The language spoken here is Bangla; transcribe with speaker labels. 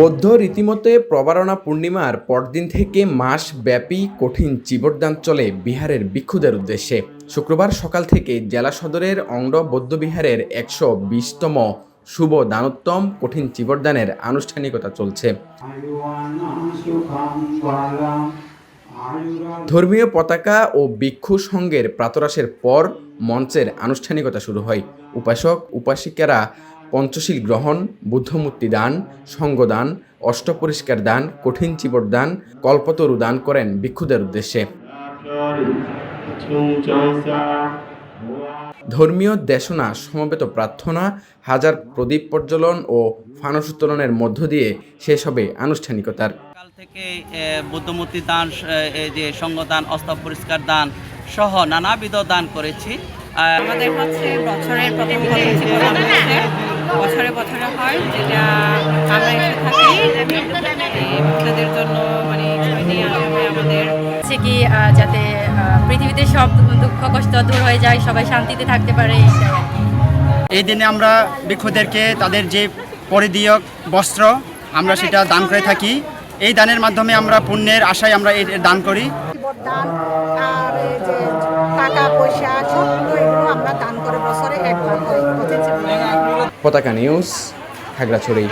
Speaker 1: বৌদ্ধ রীতিমতে প্রবারণা পূর্ণিমার পরদিন থেকে মাসব্যাপী কঠিন জীবরদান চলে বিহারের ভিক্ষুদের উদ্দেশ্যে। শুক্রবার সকাল থেকে জেলা সদরের অঙ্গ বৌদ্ধবিহারের একশো বিশতম শুভ দানোত্তম কঠিন জীবরদানের আনুষ্ঠানিকতা চলছে। ধর্মীয় পতাকা ও ভিক্ষু সঙ্গের প্রাতরাসের পর মঞ্চের আনুষ্ঠানিকতা শুরু হয়। উপাসক, উপাসিকারা পঞ্চশীল গ্রহণ, বুদ্ধমূর্তি দান, সঙ্গদান, অষ্টপরিষ্কার দান, কঠিন চিবর দান, কল্পতরু দান করেন ভিক্ষুদের উদ্দেশ্যে। ধর্মীয় দেশনা, সমবেত প্রার্থনা, হাজার প্রদীপ প্রজ্বলন ও ফানস উত্তোলনের মধ্য দিয়ে শেষ হবে আনুষ্ঠানিকতার।
Speaker 2: কাল থেকে বুদ্ধমূর্তি দান যে সঙ্গদান অস্ত পরিষ্কার দান সহ নানাবিধ দান করেছি।
Speaker 3: আমাদের হচ্ছে বছরের প্রথম প্রোগ্রাম বছরে বছরে হয় যেটা আমরা এসে থাকি। এই ভক্তদের জন্য মানে আমাদের।
Speaker 4: হচ্ছে কি যাতে পৃথিবীতে সব দুঃখ কষ্ট দূর হয়ে যায় সবাই শান্তিতে থাকতে পারে।
Speaker 5: এই দিনে আমরা ভিক্ষুদেরকে তাদের যে পরিধীয় বস্ত্র আমরা সেটা দান করে থাকি। এই দানের মাধ্যমে আমরা পুণ্যের আশায় আমরা এই দান করি।
Speaker 6: দান আর এই যে টাকা পয়সা সবগুলো এগুলো আমরা দান করে বছরে করি
Speaker 1: পতাকা নিউজ খাগড়াছড়ি।